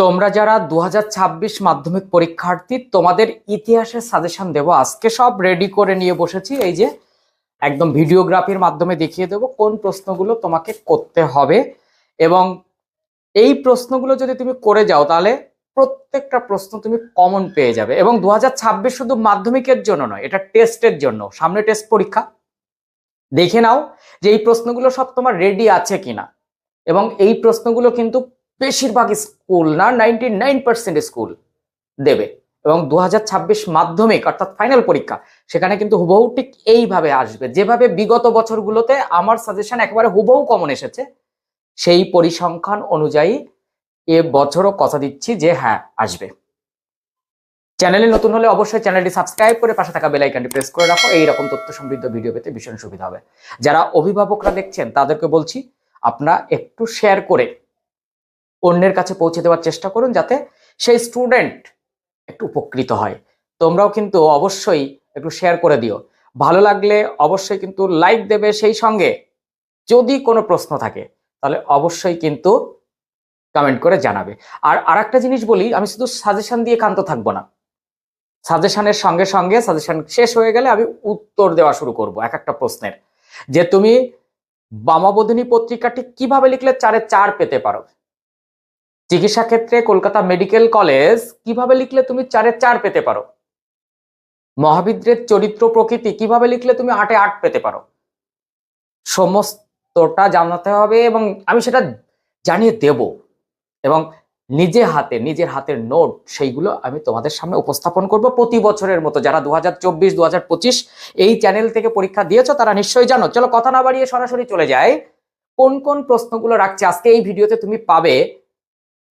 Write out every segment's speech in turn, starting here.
তোমরা যারা দু হাজার ছাব্বিশ মাধ্যমিক পরীক্ষার্থী, তোমাদের ইতিহাসের সাজেশন দেব। আজকে সব রেডি করে নিয়ে বসেছি। এই যে একদম ভিডিওগ্রাফির মাধ্যমে দেখিয়ে দেব কোন প্রশ্নগুলো তোমাকে করতে হবে। এবং এই প্রশ্নগুলো যদি তুমি করে যাও, তাহলে প্রত্যেকটা প্রশ্ন তুমি কমন পেয়ে যাবে। এবং দু হাজার ছাব্বিশ শুধু মাধ্যমিকের জন্য নয়, এটা টেস্টের জন্য। সামনে টেস্ট পরীক্ষা। দেখে নাও যে এই প্রশ্নগুলো সব তোমার রেডি আছে কিনা। এবং এই প্রশ্নগুলো কিন্তু বেশিরভাগ স্কুল না নাইনটি নাইন পার্সেন্ট স্কুল দেবে। এবং দু মাধ্যমিক, অর্থাৎ ফাইনাল পরীক্ষা, সেখানে কিন্তু হুবহু ঠিক এইভাবে আসবে। যেভাবে বিগত বছরগুলোতে আমার সাজেশন একেবারে হুবহু কমন এসেছে, সেই পরিসংখ্যান অনুযায়ী এ বছরও কথা দিচ্ছি যে হ্যাঁ আসবে। চ্যানেলে নতুন হলে অবশ্যই চ্যানেলটি সাবস্ক্রাইব করে পাশে থাকা বেল আইকনটি প্রেস করে রাখো। এই রকম তথ্য সমৃদ্ধ ভিডিও পেতে ভীষণ সুবিধা হবে। যারা অভিভাবকরা দেখছেন, তাদেরকে বলছি, আপনারা একটু শেয়ার করে অন্যের কাছে পৌঁছে দেওয়ার চেষ্টা করুন যাতে সেই স্টুডেন্ট একটু উপকৃত হয়। তোমরাও কিন্তু অবশ্যই একটু শেয়ার করে দিও। ভালো লাগলে অবশ্যই কিন্তু লাইক দেবে সেই সঙ্গে। যদি কোনো প্রশ্ন থাকে, তাহলে অবশ্যই কিন্তু কমেন্ট করে জানাবে। আর আরেকটা জিনিস বলি, আমি শুধু সাজেশন দিয়ে ক্ষান্ত থাকব না। সাজেশনের সঙ্গে সঙ্গে সাজেশন শেষ হয়ে গেলে আমি উত্তর দেওয়া শুরু করব এক একটা প্রশ্নের। যে তুমি বামাবোধিনী পত্রিকাটি কীভাবে লিখলে চারে চার পেতে পারো? চিকিৎসা ক্ষেত্রে কলকাতা মেডিকেল কলেজ কীভাবে লিখলে তুমি চারে চার পেতে পারো? মহাবিদ্রের চরিত্র প্রকৃতি কীভাবে লিখলে তুমি আটে আট পেতে পারো? সমস্তটা জানাতে হবে এবং আমি সেটা জানিয়ে দেব। এবং নিজে হাতে, নিজের হাতের নোট সেইগুলো আমি তোমাদের সামনে উপস্থাপন করব প্রতি বছরের মতো। যারা দু হাজার চব্বিশ দু হাজার পঁচিশ এই চ্যানেল থেকে পরীক্ষা দিয়েছ তারা নিশ্চয়ই জানো। চলো কথা না বাড়িয়ে সরাসরি চলে যায় কোন কোন প্রশ্নগুলো রাখছে আজকে এই ভিডিওতে তুমি পাবে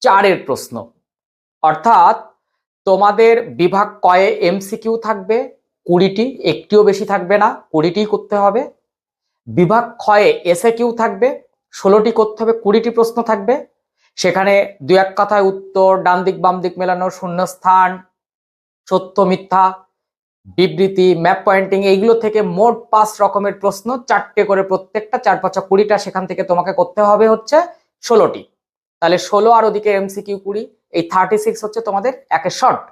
চারের প্রশ্ন। অর্থাৎ তোমাদের বিভাগ কয়ে এমসিকিউ থাকবে, কুড়িটি, একটিও বেশি থাকবে না কুড়িটি করতে হবে। বিভাগ ক্ষয়ে এসে কিউ থাকবে, ষোলোটি করতে হবে, কুড়িটি প্রশ্ন থাকবে। সেখানে দু এক কথায় উত্তর, ডান দিক, বাম দিক মেলানো, শূন্যস্থান, সত্য, মিথ্যা, বিবৃতি, ম্যাপ পয়েন্টিং, এইগুলো থেকে মোট পাঁচ রকমের প্রশ্ন, চারটে করে প্রত্যেকটা, চার পাঁচা কুড়িটা সেখান থেকে তোমাকে করতে হবে হচ্ছে ষোলোটি। তাহলে ষোলো আর ওদিকে এমসিকিউ কুড়ি, এই থার্টি সিক্স হচ্ছে তোমাদের একে শর্ট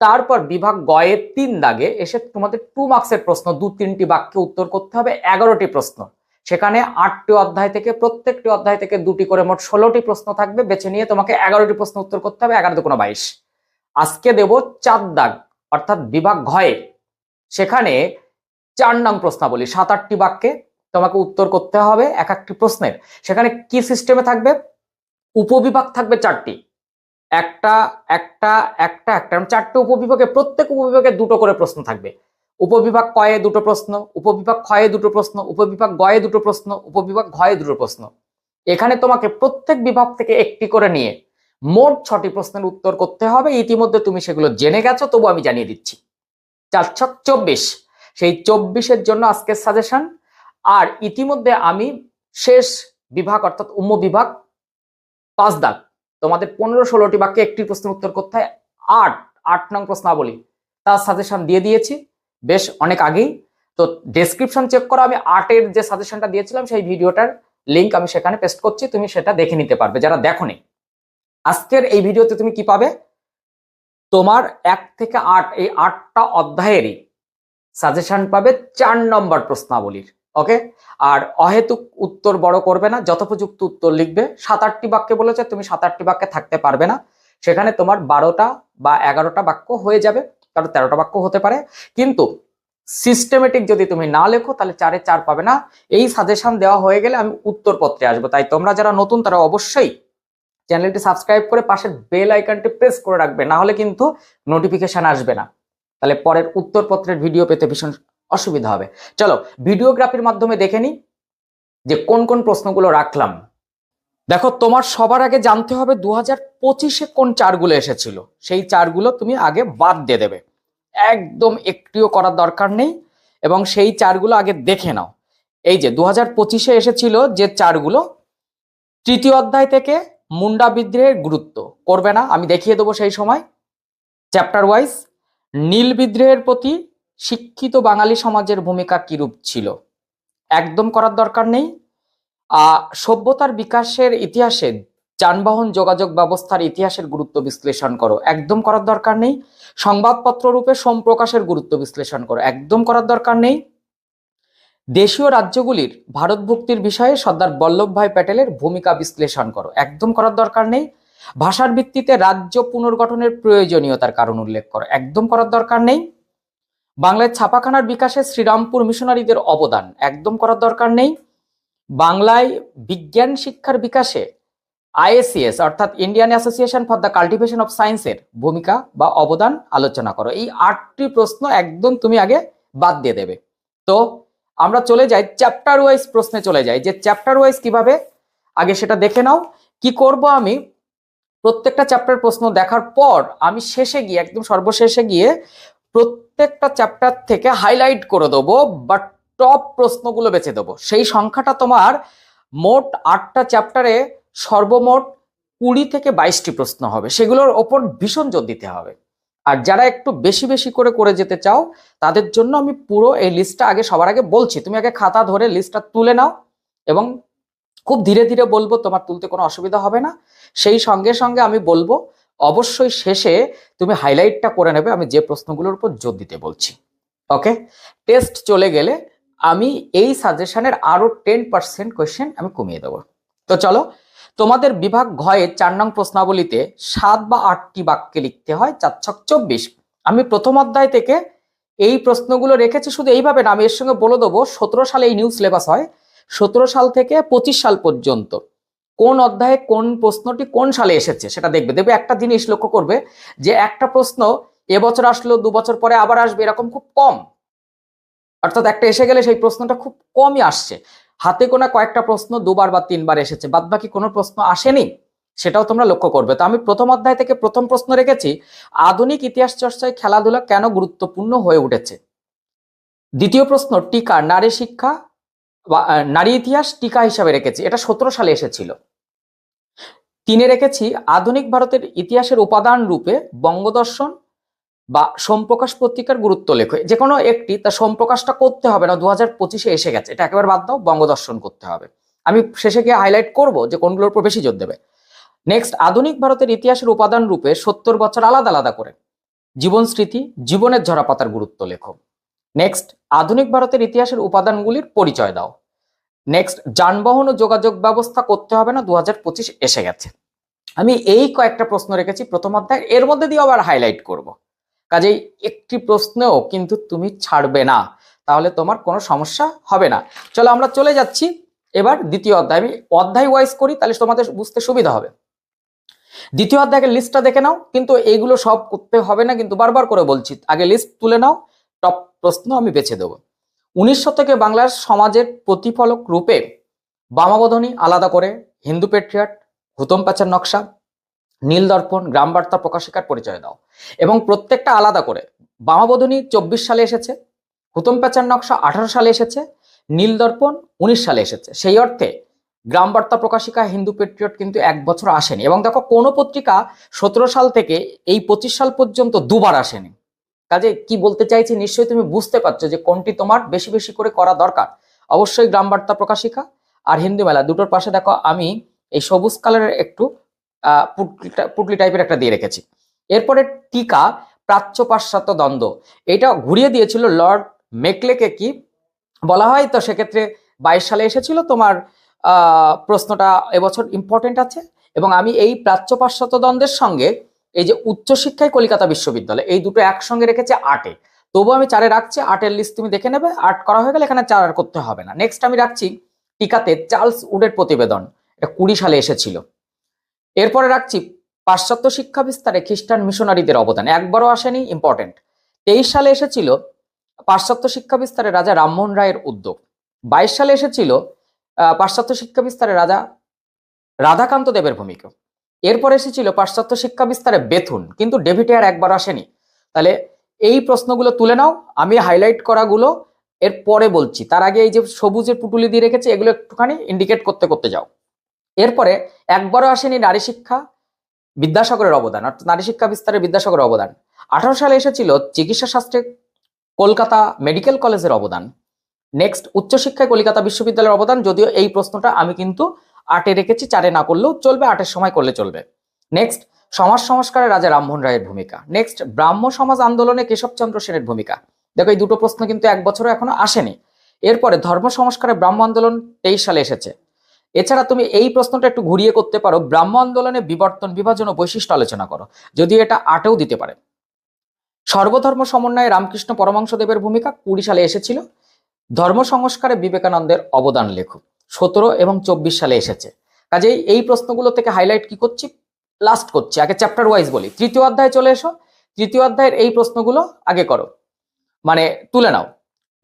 তারপর বিভাগ গয়ের তিন দাগে এসে তোমাদের টু মার্কসের প্রশ্ন, দু তিনটি বাক্যে উত্তর করতে হবে, এগারোটি প্রশ্ন। সেখানে আটটি অধ্যায় থেকে, প্রত্যেকটি অধ্যায় থেকে দুটি করে মোট ষোলোটি প্রশ্ন থাকবে, বেছে নিয়ে তোমাকে এগারোটি প্রশ্ন উত্তর করতে হবে এগারো কোনো বাইশ। আজকে দেব চার দাগ, অর্থাৎ বিভাগ ঘয়ে। সেখানে চার নং প্রশ্নাবলী, সাত আটটি বাক্যে তোমাকে উত্তর করতে হবে এক একটি প্রশ্নের। সেখানে কি সিস্টেমে থাকবে? উপবিভাগ থাকবে চারটি। একটা একটা একটা একটা এরকম চারটে উপবিভাগে, প্রত্যেক উপবিভাগে দুটো করে প্রশ্ন থাকবে। উপবিভাগ কয়ে দুটো প্রশ্ন, উপবিভাগ ক্ষয়ে দুটো প্রশ্ন, উপবিভাগ গয়ে দুটো প্রশ্ন, উপবিভাগ ঘয়ে দুটো প্রশ্ন। এখানে তোমাকে প্রত্যেক বিভাগ থেকে একটি করে নিয়ে মোট ছটি প্রশ্নের উত্তর করতে হবে। ইতিমধ্যে তুমি সেগুলো জেনে গেছো, তবু আমি জানিয়ে দিচ্ছি। চার ছক চব্বিশ। সেই চব্বিশের জন্য আজকের সাজেশন আর ইতিমধ্যে আমি শেষ বিভাগ, অর্থাৎ উম্ম বিভাগ পাঁচ দাগ। তোমাদের পনেরো ষোলোটি বাক্যে একটি প্রশ্নের উত্তর করতে হয়। আট আট নং প্রশ্নাবলী। তার সাজেশন দিয়ে দিয়েছি। বেশ, অনেক আগেই। তো ডেসক্রিপশন চেক করো। আমি আটের যে সাজেশনটা দিয়েছিলাম, সেই ভিডিওটার লিংক আমি সেখানে পেস্ট করছি। তুমি সেটা দেখে নিতে পারবে, যারা দেখোনি। আজকের এই ভিডিওতে তুমি কি পাবে? তোমার এক থেকে আট, এই আটটা অধ্যায়েরই সাজেশন পাবে চার নম্বর প্রশ্নাবলীর। ওকে আর অহেতুক উত্তর বড় করবে না, যথোপযুক্ত উত্তর লিখবে। সাত আটটি বাক্যে বলেছে, তুমি সাত আটটি বাক্যে থাকতে পারবে না। সেখানে তোমার বারোটা বা এগারোটা বাক্য হয়ে যাবে কারও তেরোটা বাক্য হতে পারে। কিন্তু সিস্টেমেটিক যদি তুমি না লেখো, তাহলে চারে চার পাবে না। এই সাজেশন দেওয়া হয়ে গেলে আমি উত্তরপত্রে আসব। তাই তোমরা যারা নতুন, তারা অবশ্যই চ্যানেলটি সাবস্ক্রাইব করে পাশের বেল আইকনটি প্রেস করে রাখবে। না হলে কিন্তু নোটিফিকেশন আসবে না। তাহলে পরের উত্তরপত্রের ভিডিও পেতে ভীষণ অসুবিধা হবে। চলো, ভিডিওগ্রাফির মাধ্যমে দেখে নিই যে কোন কোন প্রশ্নগুলো রাখলাম। দেখো, তোমার সবার আগে জানতে হবে দু হাজার পঁচিশে কোন চারগুলো এসেছিল। সেই চারগুলো তুমি আগে বাদ দিয়ে দেবে। একদম একটিও করার দরকার নেই এবং সেই চারগুলো আগে দেখে নাও। এই যে দু হাজার পঁচিশে এসেছিল যে চারগুলো, তৃতীয় অধ্যায় থেকে মুন্ডা বিদ্রোহের গুরুত্ব করবে না। আমি দেখিয়ে দেবো সেই সময়। চ্যাপ্টার ওয়াইজ নীল বিদ্রোহের প্রতি শিক্ষিত বাঙালি সমাজের ভূমিকা কিরূপ ছিল? একদম করার দরকার নেই। সভ্যতার বিকাশের ইতিহাসে যানবাহন যোগাযোগ ব্যবস্থার ইতিহাসের গুরুত্ব বিশ্লেষণ করো। একদম করার দরকার নেই। সংবাদপত্র রূপে সম্প্রকাশের গুরুত্ব বিশ্লেষণ করো। একদম করার দরকার নেই। দেশীয় রাজ্যগুলির ভারত ভারতভুক্তির বিষয়ে সর্দার বল্লভভাই প্যাটেলের ভূমিকা বিশ্লেষণ করো। একদম করার দরকার নেই। ভাষার ভিত্তিতে রাজ্য পুনর্গঠনের প্রয়োজনীয়তার কারণ উল্লেখ করো। একদম করার দরকার নেই। বাংলায় ছাপাখানার বিকাশে শ্রীরামপুর মিশনারিদের অবদান একদম করার দরকার নেই। বাংলায় বিজ্ঞান শিক্ষার বিকাশে আইএসিএস অর্থাৎ Indian Association for the Cultivation of সায়েন্সের ভূমিকা বা অবদান আলোচনা করো। এই আটটি প্রশ্ন একদম তুমি আগে বাদ দিয়ে দেবে। তো, আমরা চলে যাই চ্যাপ্টার ওয়াইজ প্রশ্নে চলে যাই। যে চ্যাপ্টার ওয়াইজ কীভাবে, আগে সেটা দেখে নাও। কি করব আমি? প্রত্যেকটা চ্যাপ্টার প্রশ্ন দেখার পর আমি শেষে গিয়ে, একদম সর্বশেষে গিয়ে প্রত্যেকটা চ্যাপ্টার থেকে হাইলাইট করে দেবো বাট টপ প্রশ্নগুলো বেছে দেবো। সেই সংখ্যাটা তোমার মোট আটটা চ্যাপ্টারে সর্বমোট কুড়ি থেকে বাইশটি প্রশ্ন হবে। সেগুলোর ওপর ভীষণ জোর দিতে হবে। আর যারা একটু বেশি বেশি করে করে যেতে চাও, তাদের জন্য আমি পুরো এই লিস্টটা আগে সবার আগে বলছি। তুমি আগে খাতা ধরে লিস্টটা তুলে নাও এবং খুব ধীরে ধীরে বলব, তোমার তুলতে কোনো অসুবিধা হবে না। সেই সঙ্গে সঙ্গে আমি বলব অবশ্যই শেষে তুমি হাইলাইটটা করে নেবে, আমি যে প্রশ্নগুলোর উপর জোর দিতে বলছি। ওকে টেস্ট চলে গেলে আমি এই সাজেশনের আরও টেন পার্সেন্ট কোয়েশ্চেন আমি কমিয়ে দেবো। তো চলো, তোমাদের বিভাগ ঘয়ে চার নং প্রশ্নাবলীতে সাত বা আটটি বাক্যে লিখতে হয়, চার ছক চব্বিশ। আমি প্রথম অধ্যায় থেকে এই প্রশ্নগুলো রেখেছি, শুধু এইভাবে না, আমি এর সঙ্গে বলে দেবো, সতেরো সালে এই নিউ সিলেবাস হয়, সতেরো সাল থেকে পঁচিশ সাল পর্যন্ত। কোন অধ্যায়ে কোন প্রশ্নটি কোন সালে এসেছে সেটা দেখবে। দেখবে একটা জিনিস লক্ষ্য করবে যে একটা প্রশ্ন এবছর আসলো, দু বছর পরে আবার আসবে, এরকম খুব কম। অর্থাৎ একটা এসে গেলে সেই প্রশ্নটা খুব কমই আসছে। হাতে গোনা কয়েকটা প্রশ্ন দুবার বা তিনবার এসেছে বাদ বাকি কোনো প্রশ্ন আসেনি, সেটাও তোমরা লক্ষ্য করবে। তো আমি প্রথম অধ্যায় থেকে প্রথম প্রশ্ন রেখেছি, আধুনিক ইতিহাস চর্চায় খেলাধুলা কেন গুরুত্বপূর্ণ হয়ে উঠেছে? দ্বিতীয় প্রশ্ন, টিকা, নারী শিক্ষা নারী ইতিহাস টিকা হিসাবে রেখেছি। এটা সতেরো সালে এসেছিল। তিনে রেখেছি আধুনিক ভারতের ইতিহাসের উপাদান রূপে বঙ্গদর্শন বা সোমপ্রকাশ পত্রিকার গুরুত্ব লেখো। যে কোনো একটি তা সোমপ্রকাশটা করতে হবে না, দু হাজার পঁচিশে এসে গেছে। এটা একেবারে বাদ দাও, বঙ্গদর্শন করতে হবে। আমি শেষে গিয়ে হাইলাইট করব যে কোনগুলোর উপর বেশি জোর দেবে। নেক্সট আধুনিক ভারতের ইতিহাসের উপাদান রূপে সত্তর বছর আলাদা আলাদা করে জীবন স্মৃতি, জীবনের ঝরাপাতার গুরুত্ব লেখো। নেক্সট আধুনিক ভারতের ইতিহাসের উপাদানগুলির পরিচয় দাও। নেক্সট যানবাহন ও যোগাযোগ ব্যবস্থা করতে হবে না দু হাজার পঁচিশ এসে গেছে। আমি এই কয়েকটা প্রশ্ন রেখেছি, প্রথম অধ্যায়, এর মধ্যে দিয়ে আবার হাইলাইট করব। কাজেই একটি প্রশ্নেও কিন্তু তুমি ছাড়বে না, তাহলে তোমার কোনো সমস্যা হবে না। চলো আমরা চলে যাচ্ছি, এবার দ্বিতীয় অধ্যায়। আমি অধ্যায় ওয়াইজ করি, তাহলে তোমাদের বুঝতে সুবিধা হবে। দ্বিতীয় অধ্যায়ের লিস্টটা দেখে নাও, কিন্তু এইগুলো সব করতে হবে না, কিন্তু বারবার করে বলছি, আগে লিস্ট তুলে নাও টপ প্রশ্ন আমি বেছে দেবো। উনিশ শতকে বাংলার সমাজের প্রতিফলক রূপে বামাবোধনী আলাদা করে হিন্দু পেট্রিয়াট হুতম প্যাচার নকশা, নীল দর্পণ, গ্রাম বার্তা প্রকাশিকার পরিচয় দাও এবং প্রত্যেকটা আলাদা করে। বামাবোধনী চব্বিশ সালে এসেছে, হুতম প্যাচার নকশা আঠারো সালে এসেছে, নীল দর্পণ উনিশ সালে এসেছে। সেই অর্থে গ্রাম বার্তা প্রকাশিকা হিন্দু পেট্রিয়ট কিন্তু এক বছর আসেনি এবং দেখো কোনো পত্রিকা সতেরো সাল থেকে এই পঁচিশ সাল পর্যন্ত দুবার আসেনি। কাজে কি বলতে চাইছি নিশ্চয়ই তুমি বুঝতে পারছ যে কোনটি তোমার বেশি বেশি করে করা দরকার। অবশ্যই গ্রাম বার্তা প্রকাশিকা আর হিন্দু মেলা দুটোর পাশে দেখো আমি এই সবুজ কালারের একটু পুটলি টাইপের একটা দিয়ে রেখেছি। এরপরে টিকা, প্রাচ্য পাশ্চাত্য দ্বন্দ্ব। এটা ঘুরিয়ে দিয়েছিল লর্ড মেকলেকে কি? বলা হয় তো সেক্ষেত্রে বাইশ সালে এসেছিল তোমার প্রশ্নটা এবছর ইম্পর্টেন্ট আছে এবং আমি এই প্রাচ্য পাশ্চাত্য দ্বন্দ্বের সঙ্গে এই যে উচ্চশিক্ষায় কলিকাতা বিশ্ববিদ্যালয়, এই দুটো একসঙ্গে রেখেছে আটে। তবু আমি চারে রাখছি, আটের লিস্ট তুমি দেখে নেবে, আট করা হয়ে গেলে এখানে চার আর করতে হবে না। নেক্সট আমি রাখছি টিকাতে চার্লস উডের প্রতিবেদন, এটা কুড়ি সালে এসেছিল। এরপরে রাখছি পাশ্চাত্য শিক্ষা বিস্তারে খ্রিস্টান মিশনারিদের অবদান, একবারও আসেনি ইম্পর্টেন্ট তেইশ সালে এসেছিল পাশ্চাত্য শিক্ষা বিস্তারে রাজা রামমোহন রায়ের উদ্যোগ। বাইশ সালে এসেছিল পাশ্চাত্য শিক্ষা বিস্তারে রাজা রাধাকান্ত দেবের ভূমিকা। এরপর এসেছিল পাশ্চাত্য শিক্ষা বিস্তারে বেথুন, কিন্তু ডেভিড আর একবার আসেনি। তাহলে এই প্রশ্নগুলো তুলে নাও, আমি হাইলাইট করাগুলো, এর পরে বলছি। তার আগে এই যে সবুজের পুটুলি দিয়ে রেখেছে, এগুলো একটুখানি ইন্ডিকেট করতে করতে যাও। এরপরে একবারও আসেনি নারী শিক্ষা বিদ্যাসাগরের অবদান, অর্থাৎ নারী শিক্ষা বিস্তারে বিদ্যাসাগরের অবদান। আঠারো সালে এসেছিল চিকিৎসা শাস্ত্রে কলকাতা মেডিকেল কলেজের অবদান। নেক্সট উচ্চশিক্ষায় কলকাতা বিশ্ববিদ্যালয়ের অবদান, যদিও এই প্রশ্নটা আমি কিন্তু আটে রেখেছি, চারে না করলেও চলবে, আটের সময় করলে চলবে। নেক্সট সমাজ সংস্কারে রাজা রামমোহন রায়ের ভূমিকা। নেক্সট ব্রাহ্ম সমাজ আন্দোলনে কেশবচন্দ্র সেনের ভূমিকা। দেখো, এই দুটো প্রশ্ন কিন্তু এক বছরও এখনও আসেনি। এরপরে ধর্ম সংস্কারে ব্রাহ্ম আন্দোলন তেইশ সালে এসেছে। এছাড়া তুমি এই প্রশ্নটা একটু ঘুরিয়ে করতে পারো। ব্রাহ্ম আন্দোলনে বিবর্তন, বিভাজন ও বৈশিষ্ট্য আলোচনা করো। যদিও এটা আটেও দিতে পারে। সর্বধর্ম সমন্বয়ে রামকৃষ্ণ পরমাংশদেবের ভূমিকা কুড়ি সালে এসেছিল। ধর্ম সংস্কারে বিবেকানন্দের অবদান লেখো। সতেরো এবং চব্বিশ সালে এসেছে। কাজেই এই প্রশ্নগুলো থেকে হাইলাইট কি করছি? লাস্ট করছি। আগে চ্যাপ্টার ওয়াইজ বলি। তৃতীয় অধ্যায়ে চলে এসো। তৃতীয় অধ্যায়ের এই প্রশ্নগুলো আগে করো। মানে তুলে নাও।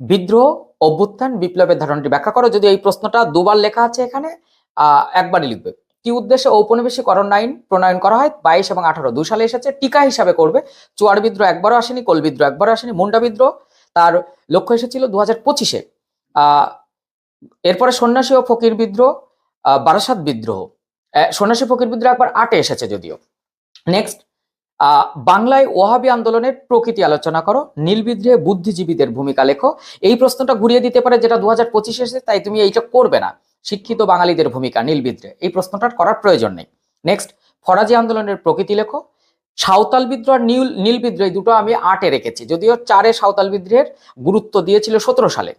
বিদ্রোহ, অভ্যুত্থান, বিপ্লবের ধারণাটি ব্যাখ্যা করো। যদি এই প্রশ্নটা দুবার লেখা আছে এখানে একবারই লিখবে। কি উদ্দেশ্যে ঔপনিবেশিকরণ আইন প্রণয়ন করা হয়? বাইশ এবং আঠারো। দুই সালে এসেছে। টিকা হিসাবে করবে। চুয়ার বিদ্রোহ একবারও আসেনি, কোল বিদ্রোহ একবারও আসেনি, মুন্ডা বিদ্রোহ। তার লক্ষ্য এসেছিল দু হাজার পঁচিশে এরপরে সন্ন্যাসী ও ফকির বিদ্রোহ বারাসাত বিদ্রোহ। সন্ন্যাসী ফকির বিদ্রোহ একবার আটে এসেছে যদিও। নেক্সট বাংলায় ওহাবি আন্দোলনের প্রকৃতি আলোচনা করো। নীল বিদ্রোহে বুদ্ধিজীবীদের ভূমিকা লেখো। এই প্রশ্নটা ঘুরিয়ে দিতে পারে যেটা দু হাজার পঁচিশে এসেছে, তাই তুমি এইটা করবে না। শিক্ষিত বাঙালিদের ভূমিকা নীল বিদ্রোহে। এই প্রশ্নটার করার প্রয়োজন নেই। নেক্সট ফরাজি আন্দোলনের প্রকৃতি লেখো। সাঁওতাল বিদ্রোহ আর নীল নীল বিদ্রোহ দুটো আমি আটে রেখেছি। যদিও চারে সাঁওতাল বিদ্রোহের গুরুত্ব দিয়েছিল সতেরো সালে।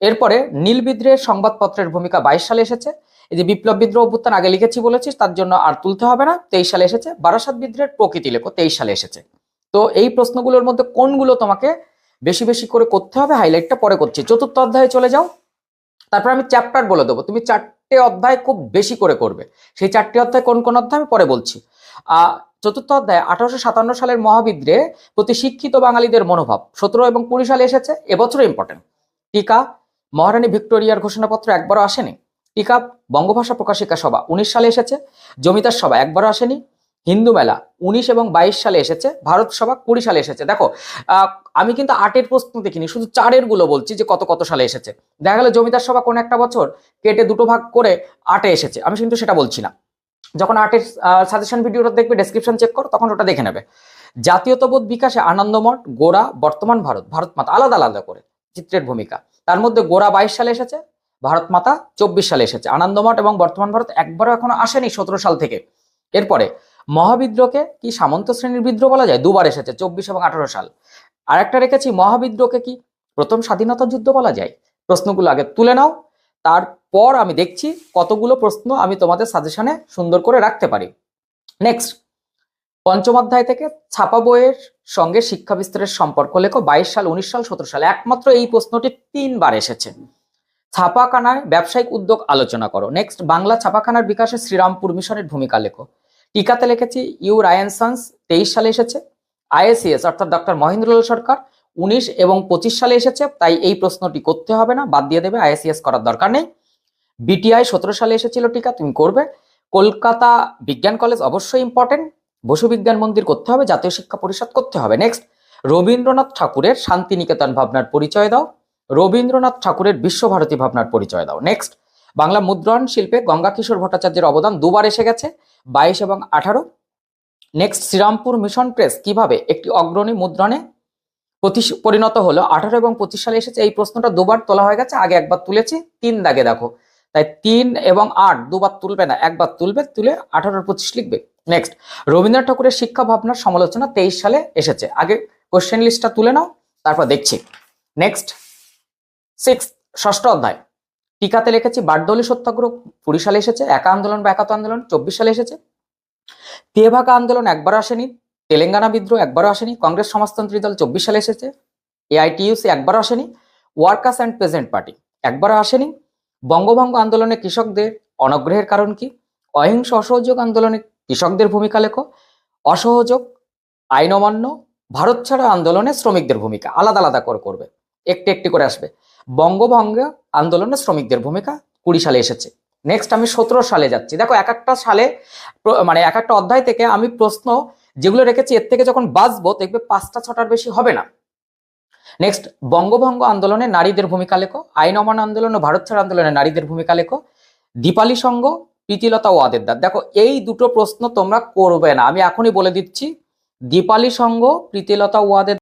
এরপরে নীল বিদ্রোহের সংবাদপত্রের ভূমিকা বাইশ সালে এসেছে। এই যে বিপ্লব বিদ্রোহ অভ্যুত্থান আগে লিখেছি বলেছিস, তার জন্য আর তুলতে হবে না। তেইশ সালে এসেছে। বারাসাত বিদ্রোহের প্রকৃতি লেখো, তেইশ সালে এসেছে। তো এই প্রশ্নগুলোর মধ্যে কোনগুলো তোমাকে বেশি বেশি করে করতে হবে, হাইলাইটটা পরে করছি। চতুর্থ অধ্যায়ে চলে যাও। তারপর আমি চ্যাপ্টার বলে দেবো। তুমি চারটে অধ্যায় খুব বেশি করে করবে। সেই চারটে অধ্যায় কোন কোন অধ্যায় আমি পরে বলছি। চতুর্থ অধ্যায়, আঠারোশো সাতান্ন সালের মহাবিদ্রোহে প্রতি শিক্ষিত বাঙালিদের মনোভাব। সতেরো এবং কুড়ি সালে এসেছে। এবছরও ইম্পর্টেন্ট টিকা মহারানী ভিক্টোরিয়ার ঘোষণাপত্র একবারও আসেনি। টিকা, বঙ্গভাষা প্রকাশিকা সভা উনিশ সালে এসেছে, জমিদার সভা একবারও আসেনি, হিন্দু মেলা উনিশ এবং বাইশ সালে এসেছে, ভারত সভা কুড়ি সালে এসেছে। দেখো আমি কিন্তু আটের প্রশ্ন দেখিনি, শুধু চারেরগুলো বলছি যে কত কত সালে এসেছে। দেখা গেল জমিদার সভা কোন একটা বছর কেটে দুটো ভাগ করে আটে এসেছে, আমি কিন্তু সেটা বলছি না। যখন আটের সাজেশন ভিডিওটা দেখবে ডেসক্রিপশন চেক করো, তখন ওটা দেখে নেবে। জাতীয়তাবোধ বিকাশে আনন্দমঠ, গোড়া, বর্তমান ভারত ভারত মাতা, আলাদা আলাদা করে, চিত্রের ভূমিকা। তার মধ্যে গোড়া বাইশ সালে এসেছে, ভারত মাতা চব্বিশ সালে এসেছে। আনন্দমঠ এবং বর্তমান ভারত একবারও এখনও আসেনি সতেরো সাল থেকে। এরপরে মহাবিদ্রোহকে কি সামন্ত শ্রেণির বিদ্রোহ বলা যায়? দুবার এসেছে, চব্বিশ এবং আঠারো সাল। আর একটা রেখেছি, মহাবিদ্রোহকে কি প্রথম স্বাধীনতা যুদ্ধ বলা যায়? প্রশ্নগুলো আগে তুলে নাও, তারপর আমি দেখছি কতগুলো প্রশ্ন আমি তোমাদের সাজেশনে সুন্দর করে রাখতে পারি। নেক্সট পঞ্চম অধ্যায় থেকে ছাপা বইয়ের সঙ্গে শিক্ষা বিস্তারের সম্পর্ক। লেখো, বাইশ সাল, উনিশ সাল, সতেরো সাল। একমাত্র এই প্রশ্নটি তিনবার এসেছে। ছাপাখানায় ব্যবসায়িক উদ্যোগ আলোচনা করো। নেক্সট, বাংলা ছাপাখানার বিকাশে শ্রীরামপুর মিশনের ভূমিকা লেখো। টিকাতে লিখেছি, ইউ রায়ান সান্স, তেইশ সালে এসেছে। আইএসিএস অর্থাৎ ডক্টর মহেন্দ্রলাল সরকার, উনিশ এবং পঁচিশ সালে এসেছে। তাই এই প্রশ্নটি করতে হবে না, বাদ দিয়ে দেবে আইএসিএস করার দরকার নেই। বিটিআই, সতেরো সালে এসেছিল টিকা, তুমি করবে। কলকাতা বিজ্ঞান কলেজ অবশ্যই ইম্পর্টেন্ট বসু বিজ্ঞান মন্দির করতে হবে, জাতীয় শিক্ষা পরিষদ করতে হবে। নেক্সট রবীন্দ্রনাথ ঠাকুরের শান্তিনিকেতন ভাবনার পরিচয় দাও। রবীন্দ্রনাথ ঠাকুরের বিশ্বভারতী ভাবনার পরিচয় দাও। নেক্সট বাংলা মুদ্রণ শিল্পে গঙ্গা কিশোর ভট্টাচার্যের অবদান দুবার এসে গেছে, বাইশ এবং আঠারো। নেক্সট শ্রীরামপুর মিশন প্রেস কীভাবে একটি অগ্রণী মুদ্রণে পরিণত হলো? আঠারো এবং পঁচিশ সালে এসেছে, এই প্রশ্নটা দুবার তোলা হয়ে গেছে, আগে একবার তুলেছি, তিন দাগে দেখো। তাই তিন এবং আট দুবার তুলবে না, একবার তুলবে, তুলে আঠারো পঁচিশ লিখবে। নেক্সট রবীন্দ্রনাথ ঠাকুরের শিক্ষা ভাবনার সমালোচনা তেইশ সালে এসেছে। আগে কোশ্চেন লিস্টটা তুলে নাও, তারপর দেখছি। নেক্সট সিক্স ষষ্ঠ অধ্যায়। টিকাতে লিখেছি বারদৌলি সত্যাগ্রহ, কুড়ি সালে এসেছে, একা আন্দোলন বা একাত্ম আন্দোলন, চব্বিশ সালে এসেছে। তেভাগা আন্দোলন একবার আসেনি, তেলেঙ্গানা বিদ্রোহ একবারও আসেনি, কংগ্রেস সমাজতন্ত্রী দল চব্বিশ সালে এসেছে এআইটিইউসি একবারও আসেনি ওয়ার্কার্স অ্যান্ড প্রেজেন্ট পার্টি একবারও আসেনি, বঙ্গভঙ্গ আন্দোলনে কৃষকদের অনগ্রহের কারণ কি, অহিংস অসহযোগ আন্দোলনে কৃষকদের ভূমিকা লেখো, অসহযোগ আইন অমান্য ভারত ছাড়া আন্দোলনে শ্রমিকদের ভূমিকা আলাদা আলাদা করে করবে, একটি একটি করে আসবে। বঙ্গভঙ্গ আন্দোলনে শ্রমিকদের ভূমিকা কুড়ি সালে এসেছে। নেক্সট আমি সতেরো সালে যাচ্ছি। দেখো, এক একটা সালে মানে এক একটা অধ্যায় থেকে আমি প্রশ্ন যেগুলো রেখেছি, এর থেকে যখন বাঁচবো, দেখবে পাঁচটা ছটার বেশি হবে না। নেক্সট বঙ্গভঙ্গ আন্দোলনে নারীদের ভূমিকা লেখো আইন অমান আন্দোলন ও ভারত ছাড় আন্দোলনে নারীদের ভূমিকা লেখো, দীপালি সংঘ প্রীতিলতা ওয়াদের দ্বার দেখো, এই দুটো প্রশ্ন তোমরা করবে না। আমি এখনই বলে দিচ্ছি, দীপালি সঙ্গ প্রীতিলতা ওয়াদের